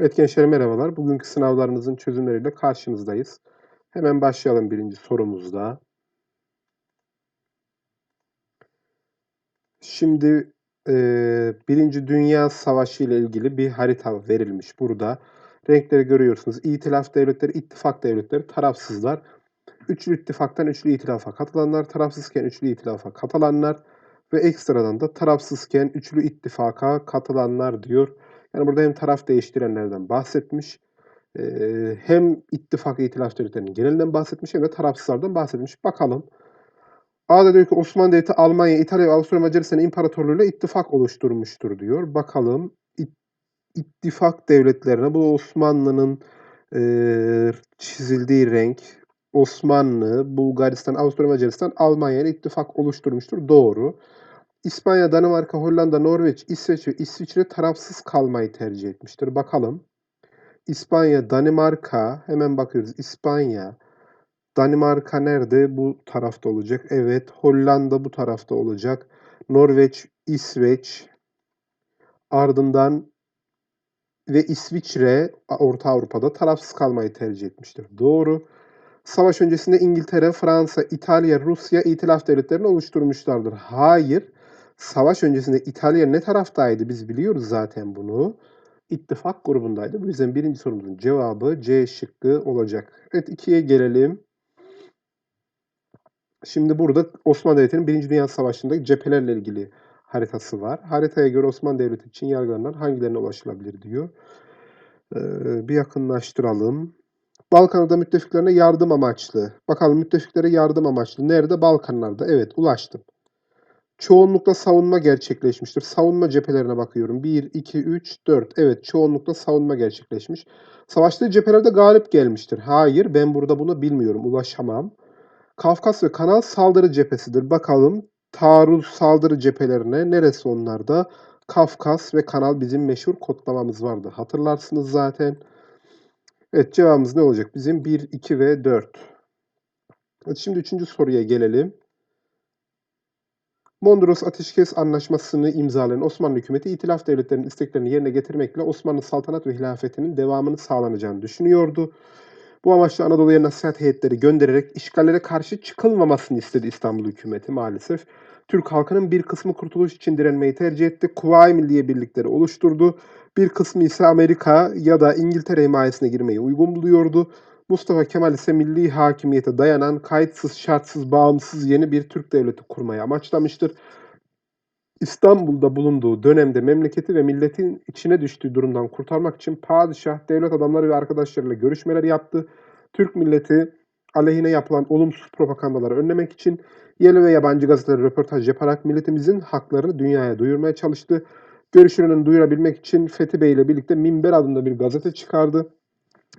Evet gençler merhabalar. Bugünkü sınavlarınızın çözümleriyle karşınızdayız. Hemen başlayalım birinci sorumuzda. Şimdi eee Birinci Dünya Savaşı ile ilgili bir harita verilmiş burada. Renkleri görüyorsunuz. İtilaf devletleri, ittifak devletleri, tarafsızlar. Üçlü ittifaktan üçlü itilafa katılanlar, tarafsızken üçlü itilafa katılanlar ve ekstradan da tarafsızken üçlü ittifaka katılanlar diyor. Yani burada hem taraf değiştirenlerden bahsetmiş, hem ittifak itilaf devletlerinin genelinden bahsetmiş hem de tarafsızlardan bahsetmiş. Bakalım. A'da diyor ki Osmanlı Devleti Almanya, İtalya ve Avusturya Macaristan İmparatorluğu'yla ittifak oluşturmuştur diyor. Bakalım İt, ittifak devletlerine bu Osmanlı'nın eee, çizildiği renk Osmanlı, Bulgaristan, Avusturya Macaristan Almanya ile ittifak oluşturmuştur. Doğru. İspanya, Danimarka, Hollanda, Norveç, İsveç ve İsviçre tarafsız kalmayı tercih etmiştir. Bakalım. İspanya, Danimarka, hemen bakıyoruz. İspanya, Danimarka nerede? Bu tarafta olacak. Evet. Hollanda bu tarafta olacak. Norveç, İsveç, ardından ve İsviçre Orta Avrupa'da tarafsız kalmayı tercih etmiştir. Doğru. Savaş öncesinde İngiltere, Fransa, İtalya, Rusya itilaf devletlerini oluşturmuşlardır. Hayır. Savaş öncesinde İtalya ne taraftaydı? Biz biliyoruz zaten bunu. İttifak grubundaydı. Bu yüzden birinci sorumuzun cevabı C şıkkı olacak. Evet ikiye gelelim. Şimdi burada Osmanlı Devleti'nin Birinci Dünya Savaşı'ndaki cephelerle ilgili haritası var. Haritaya göre Osmanlı Devleti için yargılanan hangilerine ulaşılabilir diyor. Ee, bir yakınlaştıralım. Balkanada müttefiklerine yardım amaçlı. Bakalım müttefiklere yardım amaçlı. Nerede? Balkanlarda. Evet ulaştım. Çoğunlukla savunma gerçekleşmiştir. Savunma cephelerine bakıyorum. 1, 2, 3, 4. Evet çoğunlukla savunma gerçekleşmiş. Savaştığı cephelerde galip gelmiştir. Hayır ben burada bunu bilmiyorum. Ulaşamam. Kafkas ve Kanal saldırı cephesidir. Bakalım taarruz saldırı cephelerine neresi onlarda? Kafkas ve Kanal bizim meşhur kodlamamız vardı. Hatırlarsınız zaten. Evet cevabımız ne olacak? Bizim 1, 2 ve 4. Evet, şimdi üçüncü soruya gelelim. Mondros Ateşkes Anlaşması'nı imzalayan Osmanlı hükümeti itilaf devletlerinin isteklerini yerine getirmekle Osmanlı saltanat ve hilafetinin devamını sağlanacağını düşünüyordu. Bu amaçla Anadolu'ya nasihat heyetleri göndererek işgallere karşı çıkılmamasını istedi İstanbul hükümeti maalesef. Türk halkının bir kısmı kurtuluş için direnmeyi tercih etti. Kuvayi Milliye birlikleri oluşturdu. Bir kısmı ise Amerika ya da İngiltere himayesine girmeyi uygun buluyordu. Mustafa Kemal ise milli hakimiyete dayanan kayıtsız, şartsız, bağımsız yeni bir Türk devleti kurmayı amaçlamıştır. İstanbul'da bulunduğu dönemde memleketi ve milletin içine düştüğü durumdan kurtarmak için padişah, devlet adamları ve arkadaşlarıyla görüşmeler yaptı. Türk milleti aleyhine yapılan olumsuz propagandaları önlemek için yerli ve yabancı gazetelere röportaj yaparak milletimizin haklarını dünyaya duyurmaya çalıştı. Görüşlerini duyurabilmek için Fethi Bey ile birlikte Minber adında bir gazete çıkardı.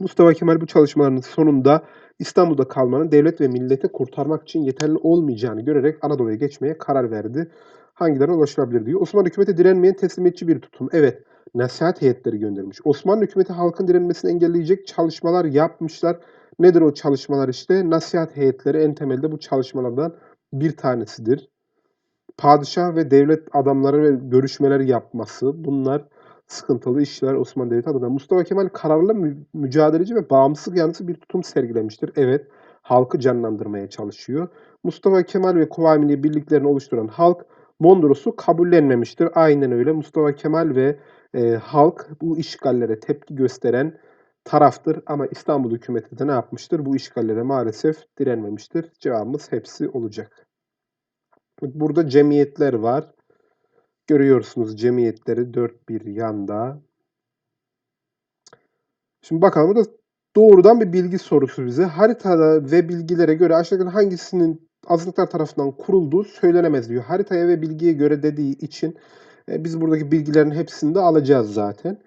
Mustafa Kemal bu çalışmaların sonunda İstanbul'da kalmanın devlet ve milleti kurtarmak için yeterli olmayacağını görerek Anadolu'ya geçmeye karar verdi. Hangilerine ulaşılabilir diyor. Osmanlı hükümeti direnmeyen teslimiyetçi bir tutum. Evet, nasihat heyetleri göndermiş. Osmanlı hükümeti halkın direnmesini engelleyecek çalışmalar yapmışlar. Nedir o çalışmalar işte? Nasihat heyetleri en temelde bu çalışmalardan bir tanesidir. Padişah ve devlet adamları ve görüşmeler yapması bunlar sıkıntılı işler Osmanlı Devleti adına. Mustafa Kemal kararlı mü mücadeleci ve bağımsızlık yanlısı bir tutum sergilemiştir. Evet, halkı canlandırmaya çalışıyor. Mustafa Kemal ve Kuvayi birliklerini oluşturan halk Mondros'u kabullenmemiştir. Aynen öyle. Mustafa Kemal ve e, halk bu işgallere tepki gösteren taraftır ama İstanbul hükümeti de ne yapmıştır? Bu işgallere maalesef direnmemiştir. Cevabımız hepsi olacak. Burada cemiyetler var. Görüyorsunuz cemiyetleri dört bir yanda. Şimdi bakalım bu da doğrudan bir bilgi sorusu bize. Haritada ve bilgilere göre aşağıdaki hangisinin azınlıklar tarafından kurulduğu söylenemez diyor. Haritaya ve bilgiye göre dediği için e, biz buradaki bilgilerin hepsini de alacağız zaten.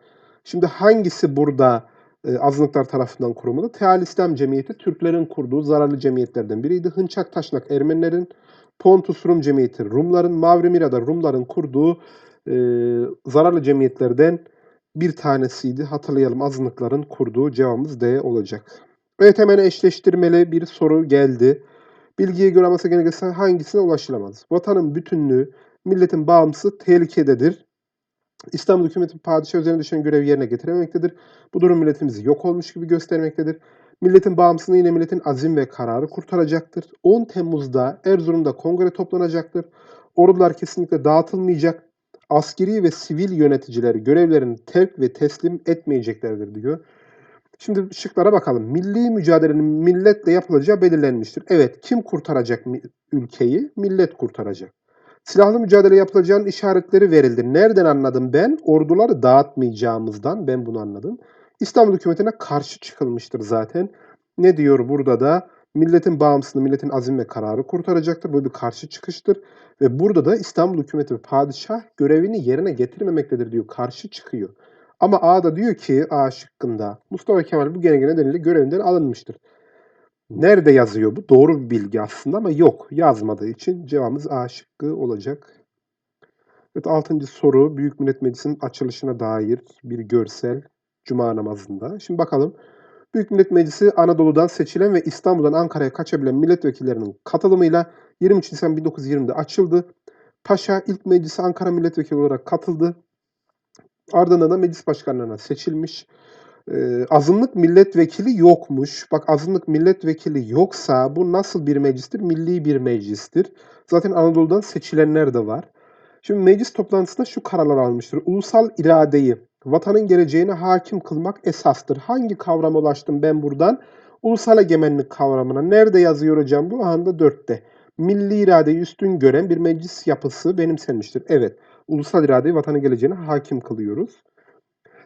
Şimdi hangisi burada e, azınlıklar tarafından kurulmalı? Teal Cemiyeti Türklerin kurduğu zararlı cemiyetlerden biriydi. Hınçak Taşnak Ermenilerin, Pontus Rum Cemiyeti Rumların, Mavri Mira'da Rumların kurduğu e, zararlı cemiyetlerden bir tanesiydi. Hatırlayalım azınlıkların kurduğu cevabımız D olacak. Evet hemen eşleştirmeli bir soru geldi. Bilgiye göre Amasya Genelgesi hangisine ulaşılamaz? Vatanın bütünlüğü, milletin bağımsızlığı tehlikededir. İstanbul hükümeti padişah üzerine düşen görevi yerine getirememektedir. Bu durum milletimizi yok olmuş gibi göstermektedir. Milletin bağımsızlığı yine milletin azim ve kararı kurtaracaktır. 10 Temmuz'da Erzurum'da kongre toplanacaktır. Ordular kesinlikle dağıtılmayacak. Askeri ve sivil yöneticiler görevlerini terk ve teslim etmeyeceklerdir diyor. Şimdi şıklara bakalım. Milli mücadelenin milletle yapılacağı belirlenmiştir. Evet, kim kurtaracak ülkeyi? Millet kurtaracak. Silahlı mücadele yapılacağının işaretleri verildi. Nereden anladım ben? Orduları dağıtmayacağımızdan ben bunu anladım. İstanbul hükümetine karşı çıkılmıştır zaten. Ne diyor burada da? Milletin bağımsızlığı, milletin azim ve kararı kurtaracaktır. Bu bir karşı çıkıştır. Ve burada da İstanbul hükümeti ve padişah görevini yerine getirmemektedir diyor. Karşı çıkıyor. Ama A da diyor ki A şıkkında Mustafa Kemal bu genelge nedeniyle görevinden alınmıştır. Nerede yazıyor bu? Doğru bir bilgi aslında ama yok. Yazmadığı için cevabımız A şıkkı olacak. Evet, altıncı soru Büyük Millet Meclisi'nin açılışına dair bir görsel Cuma namazında. Şimdi bakalım. Büyük Millet Meclisi Anadolu'dan seçilen ve İstanbul'dan Ankara'ya kaçabilen milletvekillerinin katılımıyla 23 Nisan 1920'de açıldı. Paşa ilk meclise Ankara milletvekili olarak katıldı. Ardından da meclis başkanlığına seçilmiş. Ee, azınlık milletvekili yokmuş. Bak azınlık milletvekili yoksa bu nasıl bir meclistir? Milli bir meclistir. Zaten Anadolu'dan seçilenler de var. Şimdi meclis toplantısında şu kararlar almıştır. Ulusal iradeyi, vatanın geleceğine hakim kılmak esastır. Hangi kavrama ulaştım ben buradan? Ulusal egemenlik kavramına. Nerede yazıyor hocam bu? Anda dörtte. Milli iradeyi üstün gören bir meclis yapısı benimsenmiştir. Evet, ulusal iradeyi vatanın geleceğine hakim kılıyoruz.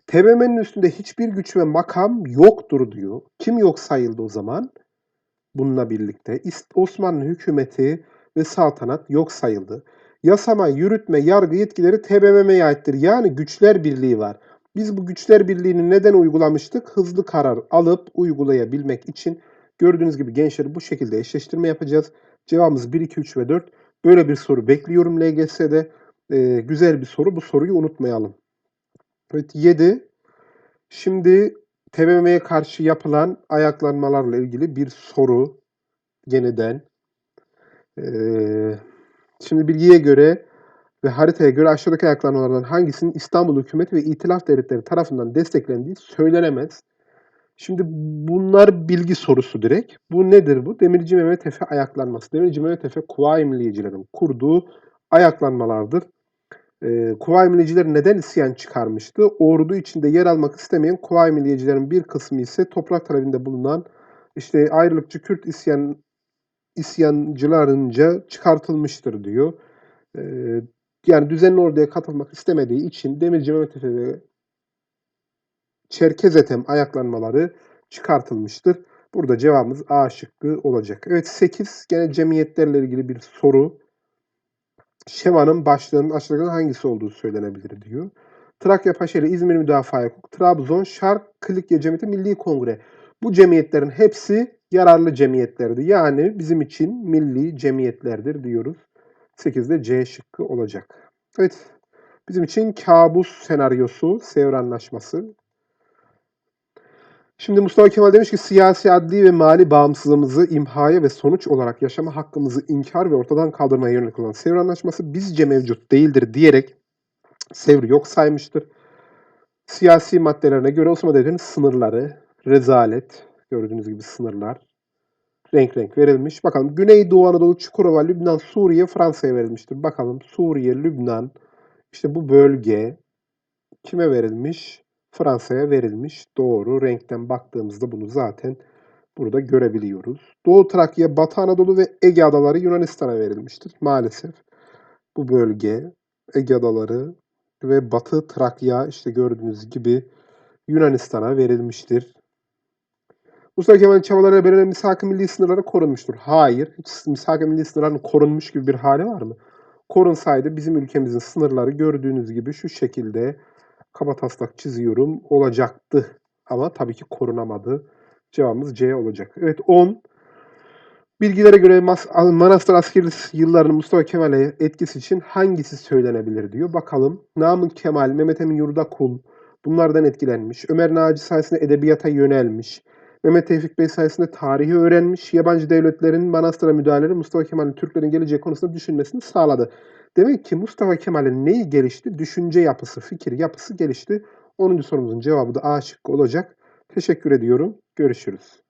TBMM'nin üstünde hiçbir güç ve makam yoktur diyor. Kim yok sayıldı o zaman? Bununla birlikte Osmanlı hükümeti ve saltanat yok sayıldı. Yasama, yürütme, yargı yetkileri TBMM'ye aittir. Yani güçler birliği var. Biz bu güçler birliğini neden uygulamıştık? Hızlı karar alıp uygulayabilmek için. Gördüğünüz gibi gençleri bu şekilde eşleştirme yapacağız. Cevabımız 1, 2, 3 ve 4. Böyle bir soru bekliyorum LGS'de. Ee, güzel bir soru. Bu soruyu unutmayalım. Evet 7. Şimdi TBMM'ye karşı yapılan ayaklanmalarla ilgili bir soru yeniden. Ee, şimdi bilgiye göre ve haritaya göre aşağıdaki ayaklanmalardan hangisinin İstanbul hükümeti ve İtilaf devletleri tarafından desteklendiği söylenemez. Şimdi bunlar bilgi sorusu direkt. Bu nedir bu? Demirci Mehmet Efe ayaklanması. Demirci Mehmet Efe Kuvayi Milliyecilerin kurduğu ayaklanmalardır. Ee, Kuvayi Milliyeciler neden isyan çıkarmıştı? Ordu içinde yer almak istemeyen Kuvayi Milliyecilerin bir kısmı ise toprak talebinde bulunan işte ayrılıkçı Kürt isyan isyancılarınca çıkartılmıştır diyor. Ee, yani düzenli orduya katılmak istemediği için Demirci Mehmet Efe ve Çerkez Ethem ayaklanmaları çıkartılmıştır. Burada cevabımız A şıkkı olacak. Evet 8 gene cemiyetlerle ilgili bir soru. Şema'nın başlığının aşağıdakilerden hangisi olduğu söylenebilir diyor. Trakya Paşaeli İzmir Müdafaa Hukuk, Trabzon, Şark, Klikya Cemiyeti, Milli Kongre. Bu cemiyetlerin hepsi yararlı cemiyetlerdi. Yani bizim için milli cemiyetlerdir diyoruz. 8'de C şıkkı olacak. Evet. Bizim için kabus senaryosu, Sevr Anlaşması. Şimdi Mustafa Kemal demiş ki siyasi, adli ve mali bağımsızlığımızı imhaya ve sonuç olarak yaşama hakkımızı inkar ve ortadan kaldırmaya yönelik olan Sevr Anlaşması bizce mevcut değildir diyerek Sevr'i yok saymıştır. Siyasi maddelerine göre Osmanlı Devleti'nin sınırları, rezalet, gördüğünüz gibi sınırlar renk renk verilmiş. Bakalım Güneydoğu Anadolu, Çukurova, Lübnan, Suriye, Fransa'ya verilmiştir. Bakalım Suriye, Lübnan, işte bu bölge kime verilmiş? Fransa'ya verilmiş. Doğru. Renkten baktığımızda bunu zaten burada görebiliyoruz. Doğu Trakya, Batı Anadolu ve Ege Adaları Yunanistan'a verilmiştir. Maalesef bu bölge Ege Adaları ve Batı Trakya işte gördüğünüz gibi Yunanistan'a verilmiştir. Mustafa Kemal'in çabalarıyla belirlenen misak-ı milli sınırları korunmuştur. Hayır. Hiç misak-ı milli sınırların korunmuş gibi bir hali var mı? Korunsaydı bizim ülkemizin sınırları gördüğünüz gibi şu şekilde kabataslak çiziyorum olacaktı. Ama tabii ki korunamadı. Cevabımız C olacak. Evet 10. Bilgilere göre Manastır askeri yıllarının Mustafa Kemal'e etkisi için hangisi söylenebilir diyor. Bakalım. Namık Kemal, Mehmet Emin Yurdakul bunlardan etkilenmiş. Ömer Naci sayesinde edebiyata yönelmiş. Mehmet Tevfik Bey sayesinde tarihi öğrenmiş. Yabancı devletlerin manastıra müdahaleleri Mustafa Kemal'in Türklerin geleceği konusunda düşünmesini sağladı. Demek ki Mustafa Kemal'in neyi gelişti? Düşünce yapısı, fikir yapısı gelişti. 10. sorumuzun cevabı da A şıkkı olacak. Teşekkür ediyorum. Görüşürüz.